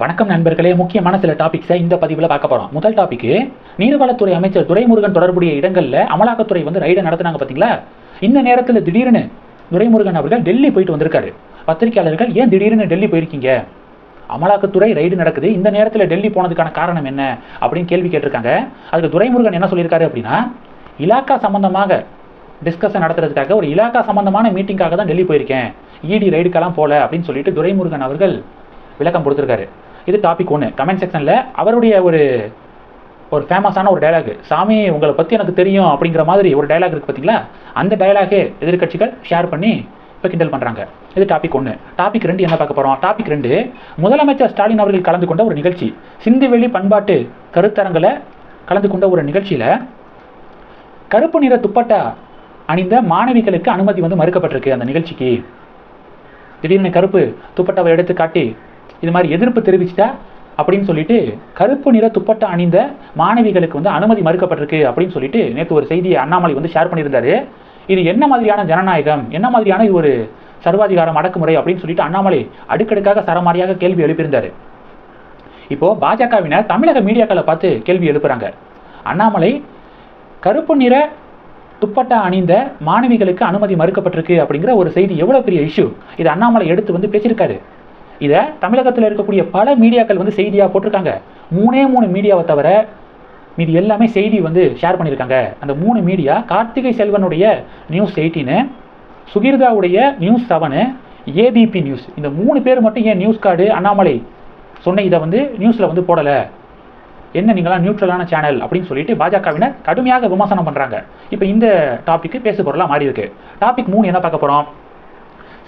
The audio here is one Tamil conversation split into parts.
வணக்கம் நண்பர்களே. முக்கியமான சில டாபிக்ஸை இந்த பதிவில் பார்க்க போகிறோம் முதல் டாபிக் நீர்வளத்துறை அமைச்சர் துரைமுருகன் தொடர்புடைய இடங்களில் அமலாக்கத்துறை வந்து ரைடை நடத்துனாங்க பார்த்தீங்களா இந்த நேரத்தில் திடீர்னு துரைமுருகன் அவர்கள் டெல்லி போயிட்டு வந்திருக்காரு. பத்திரிகையாளர்கள் ஏன் திடீர்னு டெல்லி போயிருக்கீங்க? அமலாக்கத்துறை ரைடு நடக்குது. இந்த நேரத்தில் டெல்லி போனதுக்கான காரணம் என்ன? அப்படின்னு கேள்வி கேட்டிருக்காங்க. அதுக்கு துரைமுருகன் என்ன சொல்லியிருக்காரு அப்படின்னா இலாக்கா சம்பந்தமாக டிஸ்கஷன் நடத்துறதுக்காக ஒரு இலாக்கா சம்பந்தமான மீட்டிங்காக தான் டெல்லி போயிருக்கேன். இடி ரைடுக்கெல்லாம் போகல அப்படின்னு சொல்லிட்டு துரைமுருகன் அவர்கள் விளக்கம் கொடுத்துருக்காரு. இது டாபிக் ஒன்று கமெண்ட் செக்ஷனில் அவருடைய ஒரு ஒரு ஃபேமஸான ஒரு டயலாக் சாமி உங்களை பற்றி எனக்கு தெரியும் அப்படிங்கிற மாதிரி ஒரு டயலாக் இருக்குது பார்த்தீங்களா அந்த டயலாகே எதிர்க்கட்சிகள் ஷேர் பண்ணி இப்போ கிண்டல் பண்ணுறாங்க இது டாபிக் ஒன்று டாபிக் ரெண்டு என்ன பார்க்க போகிறோம் டாபிக் ரெண்டு முதலமைச்சர் ஸ்டாலின் அவர்கள் கலந்து கொண்ட ஒரு நிகழ்ச்சி. சிந்துவெளி பண்பாட்டு கருத்தரங்களை கலந்து கொண்ட ஒரு நிகழ்ச்சியில் கருப்பு நிற துப்பட்டா அணிந்த மாணவிகளுக்கு அனுமதி வந்து மறுக்கப்பட்டிருக்கு அந்த நிகழ்ச்சிக்கு. திடீர்னு கருப்பு துப்பட்டாவை எடுத்து காட்டி இது மாதிரி எதிர்ப்பு தெரிவிச்சிட்டா அப்படின்னு சொல்லிட்டு கருப்பு நிற துப்பட்டா அணிந்த மாணவிகளுக்கு வந்து அனுமதி மறுக்கப்பட்டிருக்கு அப்படின்னு சொல்லிட்டு நேற்று ஒரு செய்தியை அண்ணாமலை வந்து ஷேர் பண்ணியிருந்தாரு. இது என்ன மாதிரியான ஜனநாயகம்? என்ன மாதிரியான இது ஒரு சர்வாதிகாரம் அடக்குமுறை அப்படின்னு சொல்லிட்டு அண்ணாமலை அடுக்கடுக்காக சரமாரியாக கேள்வி எழுப்பியிருந்தார். இப்போ பாஜகவினர் தமிழக மீடியாக்களை பார்த்து கேள்வி எழுப்புறாங்க. அண்ணாமலை கருப்பு நிற துப்பட்டா அணிந்த மாணவிகளுக்கு அனுமதி மறுக்கப்பட்டிருக்கு அப்படிங்கிற ஒரு செய்தி எவ்வளோ பெரிய இஷ்யூ இது அண்ணாமலை எடுத்து வந்து பேசியிருக்காரு. இதை தமிழகத்தில் இருக்கக்கூடிய பல மீடியாக்கள் வந்து செய்தியாக போட்டிருக்காங்க. மூணே மூணு மீடியாவை தவிர மீதி எல்லாமே செய்தி வந்து ஷேர் பண்ணியிருக்காங்க. அந்த மூணு மீடியா கார்த்திகை செல்வனுடைய நியூஸ் எயிட்டீனு சுகிர்தாவுடைய நியூஸ் செவனு ஏபிபி நியூஸ் இந்த மூணு பேர் மட்டும் ஏன் நியூஸ் கார்டு அண்ணாமலை சொன்ன இதை வந்து நியூஸில் வந்து போடலை. என்ன நீங்களாம் நியூட்ரலான சேனல் அப்படின்னு சொல்லிட்டு பாஜகவினர் கடுமையாக விமர்சனம் பண்ணுறாங்க இப்போ இந்த டாப்பிக்கு பேசு பொருளாக மாறி இருக்கு டாபிக் மூணு என்ன பார்க்க போகிறோம்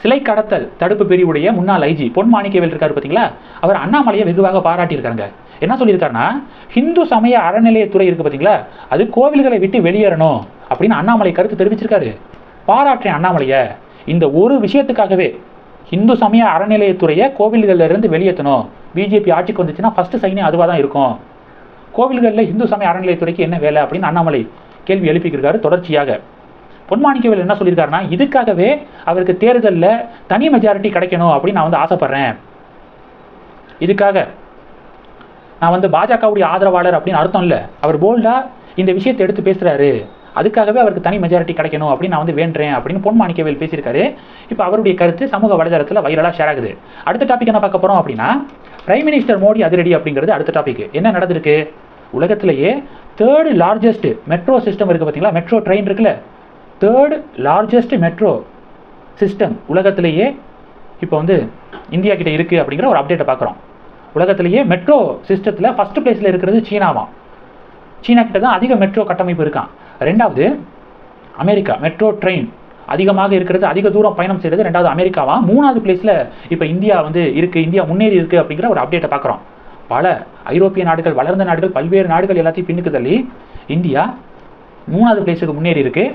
சிலை கடத்தல் தடுப்பு பிரிவுடைய முன்னாள் ஐஜி பொன் மாணிக்கவேல் இருக்காரு பார்த்தீங்களா அவர் அண்ணாமலையை வெகுவாக பாராட்டியிருக்காங்க என்ன சொல்லியிருக்காருன்னா ஹிந்து சமய அறநிலையத்துறை இருக்கு பார்த்தீங்களா அது கோவில்களை விட்டு வெளியேறணும் அப்படின்னு அண்ணாமலை கருத்து தெரிவிச்சிருக்காரு. பாராட்டுறேன் அண்ணாமலையை இந்த ஒரு விஷயத்துக்காகவே இந்து சமய அறநிலையத்துறையை கோவில்கள்ல இருந்து வெளியேற்றணும். பிஜேபி ஆட்சிக்கு வந்துச்சுன்னா ஃபர்ஸ்ட் சைனே அதுவாக தான் இருக்கும். கோவில்களில் இந்து சமய அறநிலையத்துறைக்கு என்ன வேலை? அப்படின்னு அண்ணாமலை கேள்வி எழுப்பியிருக்காரு தொடர்ச்சியாக. பொன்மாணிக்கவேல் என்ன சொல்லியிருக்காருன்னா இதுக்காகவே அவருக்கு தேர்தலில் தனி மெஜாரிட்டி கிடைக்கணும் அப்படின்னு நான் வந்து ஆசைப்பட்றேன். இதுக்காக. நான் வந்து பாஜகவுடைய ஆதரவாளர் அப்படின்னு அர்த்தம் இல்லை. அவர் போல்டாக இந்த விஷயத்தை எடுத்து பேசுகிறாரு அதுக்காகவே அவருக்கு தனி மெஜாரிட்டி கிடைக்கணும் அப்படின்னு நான் வந்து வேண்டுறேன் அப்படின்னு பொன் மாணிக்கவேல் பேசியிருக்காரு. இப்போ அவருடைய கருத்து சமூக வலைதளத்தில் வைரலாக ஷேர் ஆகுது. அடுத்த டாபிக் என்ன பார்க்க போகிறோம் அப்படின்னா பிரைம் மினிஸ்டர் மோடி அதிரடி அப்படிங்கிறது அடுத்த டாபிக் என்ன நடந்திருக்கு? உலகத்திலேயே தேர்டு லார்ஜஸ்ட் மெட்ரோ சிஸ்டம் இருக்குது பார்த்தீங்களா மெட்ரோ ட்ரெயின் இருக்குல்ல? தேர்டு லார்ஜஸ்ட் மெட்ரோ சிஸ்டம் உலகத்திலேயே இப்போ வந்து இந்தியா கிட்ட இருக்குது அப்படிங்கிற ஒரு அப்டேட்டை பார்க்குறோம். உலகத்திலேயே மெட்ரோ சிஸ்டத்தில் ஃபஸ்ட் பிளேஸில் இருக்கிறது சீனாவாம் சீனா கிட்ட தான் அதிக மெட்ரோ கட்டமைப்பு இருக்கான். ரெண்டாவது அமெரிக்கா மெட்ரோ ட்ரெயின் அதிகமாக இருக்கிறது அதிக தூரம் பயணம் செய்கிறது ரெண்டாவது அமெரிக்காவா? மூணாவது பிளேஸில் இப்போ இந்தியா வந்து இருக்குது இந்தியா முன்னேறி இருக்குது அப்படிங்கிற ஒரு அப்டேட்டை பார்க்குறோம். பல ஐரோப்பிய நாடுகள் வளர்ந்த நாடுகள் பல்வேறு நாடுகள் எல்லாத்தையும் பின்னுக்கு தள்ளி இந்தியா மூணாவது பிளேஸுக்கு முன்னேறி இருக்குது